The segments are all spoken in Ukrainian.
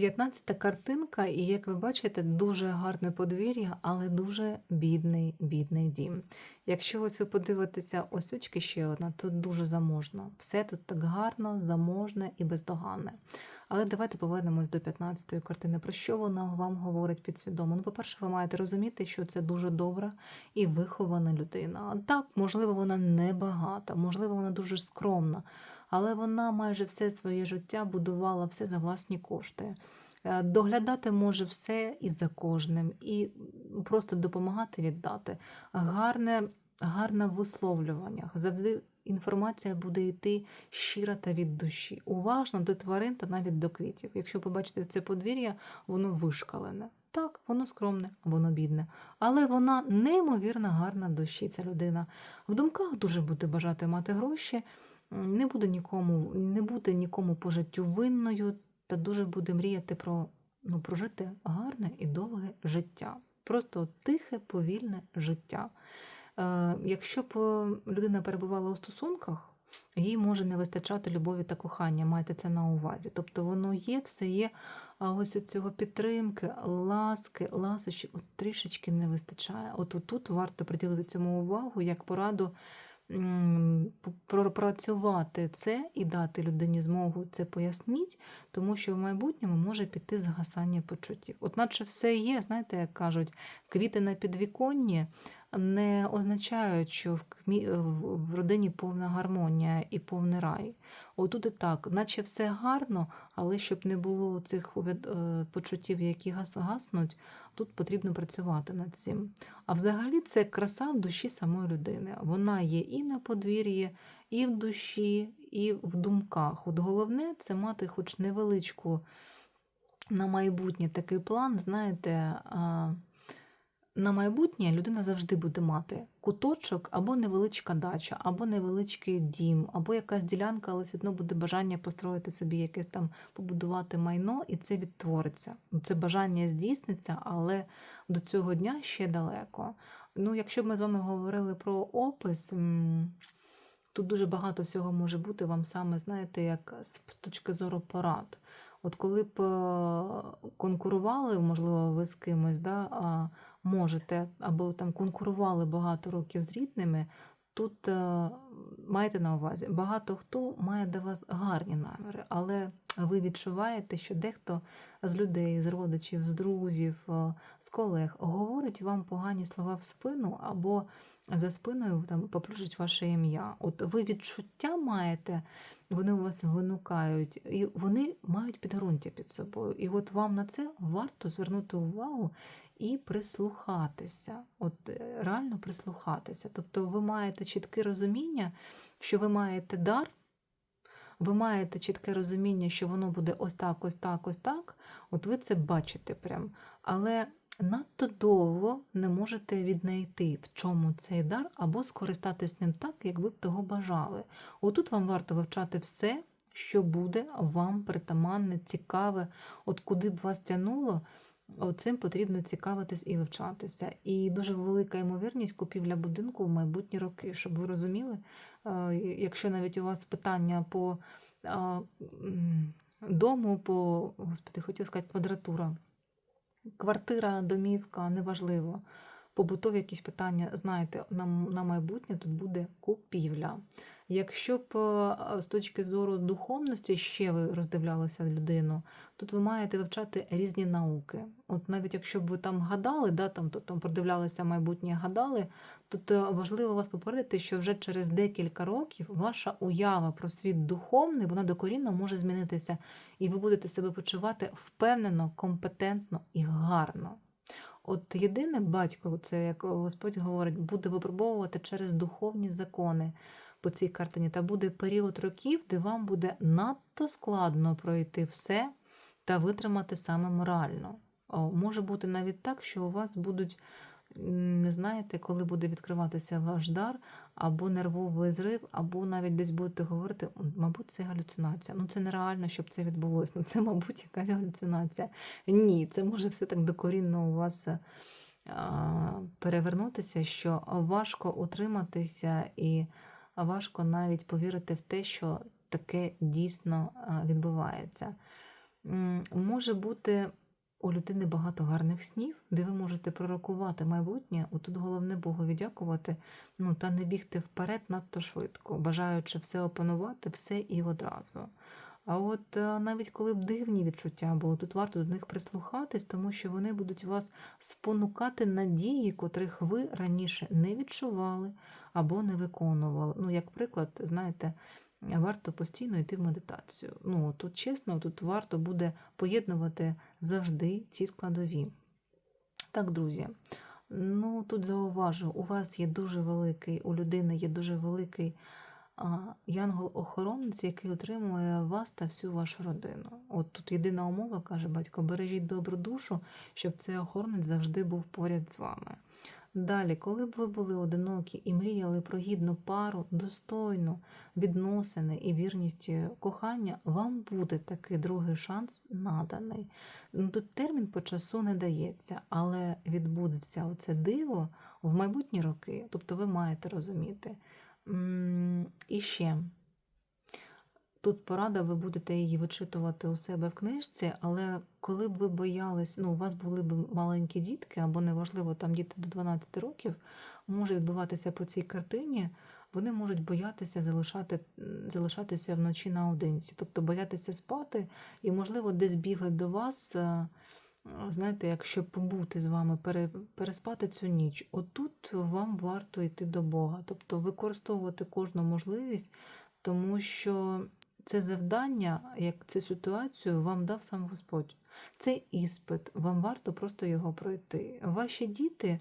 15 картинка, і як ви бачите, дуже гарне подвір'я, але дуже бідний, бідний дім. Якщо ось ви подивитеся ось очки ще одна, то дуже заможно. Все тут так гарно, заможне і бездоганне. Але давайте повернемось до 15-ї картини. Про що вона вам говорить підсвідомо? Ну, по-перше, ви маєте розуміти, що це дуже добра і вихована людина. Так, можливо, вона не багата, можливо, вона дуже скромна, але вона майже все своє життя будувала все за власні кошти. Е, Доглядати може все і за кожним, і просто допомагати віддати. Гарне, гарне в висловлюваннях. Завжди інформація буде йти щира та від душі. Уважно до тварин та навіть до квітів. Якщо побачите це подвір'я, воно вишкалене. Так, воно скромне, воно бідне, але вона неймовірно гарна душі, ця людина. В думках дуже буде бажати мати гроші, не буде нікому, не буде нікому по життю винною, та дуже буде мріяти про ну, прожити гарне і довге життя. Просто тихе, повільне життя. Е, Якщо б е, людина перебувала у стосунках, їй може не вистачати любові та кохання, майте це на увазі. Тобто воно є, все є, а ось от цього підтримки, ласки, ласощі, от трішечки не вистачає. От тут варто приділити цьому увагу як пораду пропрацювати це і дати людині змогу це поясніть, тому що в майбутньому може піти згасання почуттів. От наче все є, знаєте, як кажуть, квіти на підвіконні не означають, що в, кмі... в в родині повна гармонія і повний рай. Отут і так, наче все гарно, але щоб не було цих е, почуттів, які гаснуть, тут потрібно працювати над цим. А взагалі це краса в душі самої людини. Вона є і на подвір'ї, і в душі, і в думках. От головне це мати хоч невеличку на майбутнє такий план, знаєте. На майбутнє людина завжди буде мати куточок або невеличка дача, або невеличкий дім, або якась ділянка, але все одно буде бажання построїти собі якесь там побудувати майно, і це відтвориться. Ну, Це бажання здійсниться, але до цього дня ще далеко. Ну, якщо б ми з вами говорили про опис, тут дуже багато всього може бути вам саме, знаєте, як з точки зору порад. От коли б е, конкурували, можливо, ви з кимось, да, можете, або там конкурували багато років з рідними, тут е, майте на увазі, багато хто має до вас гарні наміри, але ви відчуваєте, що дехто з людей, з родичів, з друзів, е, з колег говорить вам погані слова в спину, або за спиною там поплюжить ваше ім'я. От ви відчуття маєте, вони у вас виникають, і вони мають підґрунтя під собою. І от вам на це варто звернути увагу і прислухатися, от е, реально прислухатися. Тобто ви маєте чітке розуміння, що ви маєте дар, ви маєте чітке розуміння, що воно буде ось так, ось так, ось так. От ви це бачите прям. Але надто довго не можете віднайти, в чому цей дар, або скористатись ним так, як ви б того бажали. Отут вам варто вивчати все, що буде вам притаманне, цікаве, от куди б вас тянуло. Цим потрібно цікавитись і вивчатися. І дуже велика ймовірність купівля будинку в майбутні роки, щоб ви розуміли, е, якщо навіть у вас питання по е, дому, по господи, хотів сказати, квадратура, квартира, домівка, неважливо. Побутові якісь питання, знаєте, на, на майбутнє тут буде купівля. Якщо б е, з точки зору духовності ще ви роздивлялися людину, тут ви маєте вивчати різні науки. От навіть якщо б ви там гадали, да, там, то, там продивлялися майбутнє, гадали, тут е, важливо вас попередити, що вже через декілька років ваша уява про світ духовний, вона докорінно може змінитися, і ви будете себе почувати впевнено, компетентно і гарно. От єдине батько, це як Господь говорить, буде випробовувати через духовні закони по цій картині, та буде період років, де вам буде надто складно пройти все та витримати саме морально. Може бути навіть так, що у вас будуть, не знаєте, коли буде відкриватися ваш дар, або нервовий зрив, або навіть десь будете говорити, мабуть, це галюцинація. Ну це нереально, щоб це відбулося. Ну це, мабуть, якась галюцинація. Ні, це може все так докорінно у вас е, перевернутися, що важко утриматися і важко навіть повірити в те, що таке дійсно відбувається. Може бути у людини багато гарних снів, де ви можете пророкувати майбутнє. Отут головне Богові дякувати, ну та не бігти вперед надто швидко, бажаючи все опанувати, все і одразу. А от е, навіть коли б дивні відчуття були, тут варто до них прислухатись, тому що вони будуть вас спонукати на дії, котрих ви раніше не відчували або не виконували. Ну, як приклад, знаєте, варто постійно йти в медитацію. Ну, тут чесно, тут варто буде поєднувати завжди ці складові. Так, друзі. Ну, тут зауважу, у вас є дуже великий, у людини є дуже великий янгол-охоронець, який отримує вас та всю вашу родину. От тут єдина умова, каже батько, бережіть добру душу, щоб цей охоронець завжди був поряд з вами. Далі, коли б ви були одинокі і мріяли про гідну пару, достойну відносини і вірність е, кохання, вам буде такий другий шанс наданий. Ну, Тут термін по часу не дається, але відбудеться оце диво в майбутні роки. Тобто ви маєте розуміти. І ще. Тут порада, ви будете її вичитувати у себе в книжці, але коли б ви боялись, ну, у вас були б маленькі дітки, або неважливо, там діти до 12 років, може відбуватися по цій картині, вони можуть боятися залишати, залишатися вночі наодинці, тобто боятися спати, і, можливо, десь бігли до вас, е, знаєте, якщо побути з вами, пере, переспати цю ніч. Отут вам варто йти до Бога, тобто використовувати кожну можливість, тому що це завдання, як цю ситуацію вам дав сам Господь. Це іспит, вам варто просто його пройти. Ваші діти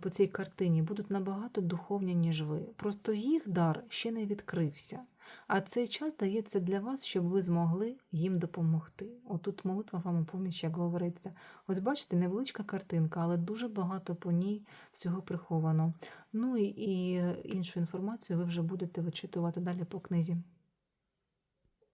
по цій картині будуть набагато духовні, ніж ви. Просто їх дар ще не відкрився. А цей час дається для вас, щоб ви змогли їм допомогти. Отут молитва вам у поміч, як говориться. Ось бачите, невеличка картинка, але дуже багато по ній всього приховано. Ну і іншу інформацію ви вже будете вичитувати далі по книзі.